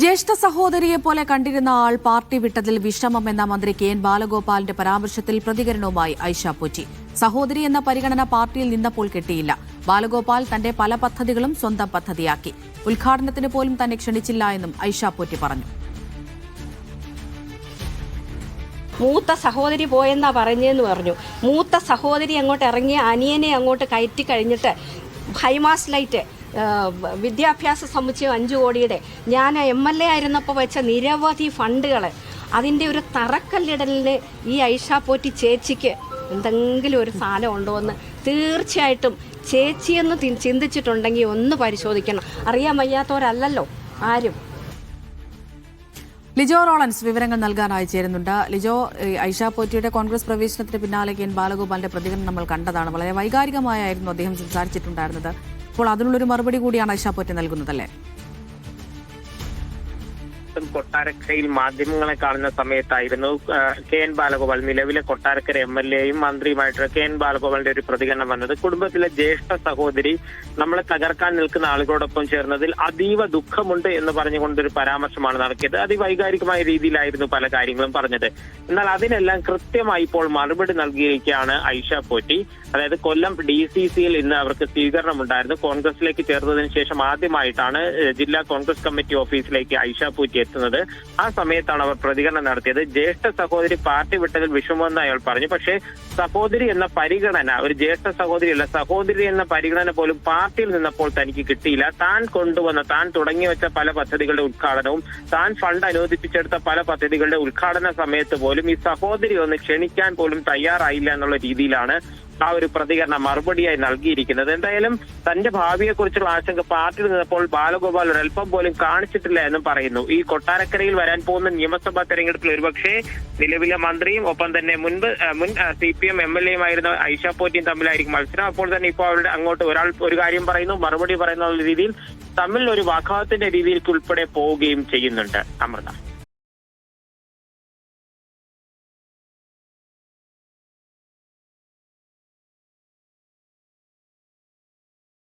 ജ്യേഷ്ഠ സഹോദരിയെ പോലെ കണ്ടിരുന്ന ആൾ പാർട്ടി വിട്ടതിൽ വിഷമമെന്ന മന്ത്രി കെ എൻ ബാലഗോപാലിന്റെ പരാമർശത്തിൽ പ്രതികരണവുമായി ഐഷ പോറ്റി. സഹോദരി എന്ന പരിഗണന പാർട്ടിയിൽ നിന്നപ്പോൾ കിട്ടിയില്ല. ബാലഗോപാൽ തന്റെ പല പദ്ധതികളും സ്വന്തം പദ്ധതിയാക്കി. ഉദ്ഘാടനത്തിന് പോലും തന്നെ ക്ഷണിച്ചില്ല എന്നും ഐഷ പോറ്റി പറഞ്ഞു. മൂത്ത സഹോദരി പോയെന്നാ പറഞ്ഞതെന്ന് പറഞ്ഞു. മൂത്ത സഹോദരി അങ്ങോട്ട് ഇറങ്ങി അനിയനെ അങ്ങോട്ട് കയറ്റി കഴിഞ്ഞിട്ട് ഹൈമാസ് ലൈറ്റ് വിദ്യാഭ്യാസ സമുച്ചയം അഞ്ചു കോടിയുടെ. ഞാൻ എം എൽ എ ആയിരുന്നപ്പോൾ വെച്ച നിരവധി ഫണ്ടുകൾ. അതിന്റെ ഒരു തറക്കല്ലിടലിന് ഈ ഐഷാ പോറ്റി ചേച്ചിക്ക് എന്തെങ്കിലും ഒരു സാധനം ഉണ്ടോ എന്ന് തീർച്ചയായിട്ടും ചേച്ചിയെന്ന് ചിന്തിച്ചിട്ടുണ്ടെങ്കിൽ ഒന്ന് പരിശോധിക്കണം. അറിയാൻ വയ്യാത്തവരല്ലല്ലോ. ആരും. ലിജോ റോളൻസ് വിവരങ്ങൾ നൽകാനായി ചേരുന്നുണ്ട്. ലിജോ ഐഷാ പോറ്റിയുടെ കോൺഗ്രസ് പ്രവേശനത്തിന് പിന്നാലെ കെ ബാലഗോപാലിന്റെ പ്രതികരണം നമ്മൾ കണ്ടതാണ്. വളരെ വൈകാരികമായായിരുന്നു അദ്ദേഹം സംസാരിച്ചിട്ടുണ്ടായിരുന്നത്. ഇപ്പോൾ അതിനുള്ളൊരു മറുപടി കൂടിയാണ് ഐഷ പോറ്റി നൽകുന്നതല്ലേ കൊട്ടാരക്കരയിൽ മാധ്യമങ്ങളെ കാണുന്ന സമയത്തായിരുന്നു കെ എൻ ബാലഗോപാൽ നിലവിലെ കൊട്ടാരക്കര എം എൽ എയും മന്ത്രിയുമായിട്ടുള്ള കെ എൻ ബാലഗോപാലിന്റെ ഒരു പ്രതികരണം വന്നത്. കുടുംബത്തിലെ ജ്യേഷ്ഠ സഹോദരി നമ്മളെ തകർക്കാൻ നിൽക്കുന്ന ആളുകളോടൊപ്പം ചേർന്നതിൽ അതീവ ദുഃഖമുണ്ട് എന്ന് പറഞ്ഞുകൊണ്ടൊരു പരാമർശമാണ് നടത്തിയത് അതിവൈകാരികമായ രീതിയിലായിരുന്നു പല കാര്യങ്ങളും പറഞ്ഞത്. എന്നാൽ അതിനെല്ലാം കൃത്യമായി ഇപ്പോൾ മറുപടി നൽകിയിരിക്കുകയാണ് ഐഷ പോറ്റി. അതായത് കൊല്ലം ഡി സി സിയിൽ ഇന്ന് അവർക്ക് സ്വീകരണം ഉണ്ടായിരുന്നു കോൺഗ്രസിലേക്ക് ചേർന്നതിന് ശേഷം ആദ്യമായിട്ടാണ് ജില്ലാ കോൺഗ്രസ് കമ്മിറ്റി ഓഫീസിലേക്ക് ഐഷ പൂറ്റി എത്തുന്നത് ആ സമയത്താണ് അവർ പ്രതികരണം നടത്തിയത്. ജ്യേഷ്ഠ സഹോദരി പാർട്ടി വിട്ടതിൽ വിഷമമെന്ന് അയാൾ പറഞ്ഞു. പക്ഷേ സഹോദരി എന്ന പരിഗണന ഒരു ജ്യേഷ്ഠ സഹോദരി അല്ല സഹോദരി എന്ന പരിഗണന പോലും പാർട്ടിയിൽ നിന്നപ്പോൾ തനിക്ക് കിട്ടിയില്ല. താൻ കൊണ്ടുവന്ന താൻ തുടങ്ങി വെച്ച പല പദ്ധതികളുടെ ഉദ്ഘാടനവും താൻ ഫണ്ട് അനുവദിപ്പിച്ചെടുത്ത പല പദ്ധതികളുടെ ഉദ്ഘാടന സമയത്ത് പോലും ഈ സഹോദരി ഒന്ന് ക്ഷണിക്കാൻ പോലും തയ്യാറായില്ല എന്നുള്ള രീതിയിലാണ് ആ ഒരു പ്രതികരണം മറുപടിയായി നൽകിയിരിക്കുന്നത്. എന്തായാലും തന്റെ ഭാവിയെക്കുറിച്ചുള്ള ആശങ്ക പാർട്ടിയിൽ നിന്നപ്പോൾ ബാലഗോപാൽ ഒരല്പം പോലും കാണിച്ചിട്ടില്ല എന്നും പറയുന്നു. ഈ കൊട്ടാരക്കരയിൽ വരാൻ പോകുന്ന നിയമസഭാ തെരഞ്ഞെടുപ്പിൽ ഒരുപക്ഷെ നിലവിലെ മന്ത്രിയും ഒപ്പം തന്നെ മുൻപ് മുൻ C P M M L എയുമായിരുന്ന Aisha പോറ്റിയും തമ്മിലായിരിക്കും മത്സരം. അപ്പോൾ തന്നെ ഇപ്പോൾ അവരുടെ അങ്ങോട്ട് ഒരാൾ ഒരു കാര്യം പറയുന്നു മറുപടി പറയുന്ന രീതിയിൽ തമ്മിൽ ഒരു വാഗ്വാദത്തിന്റെ രീതിയിലേക്ക് ഉൾപ്പെടെ പോവുകയും ചെയ്യുന്നുണ്ട്. അമൃത.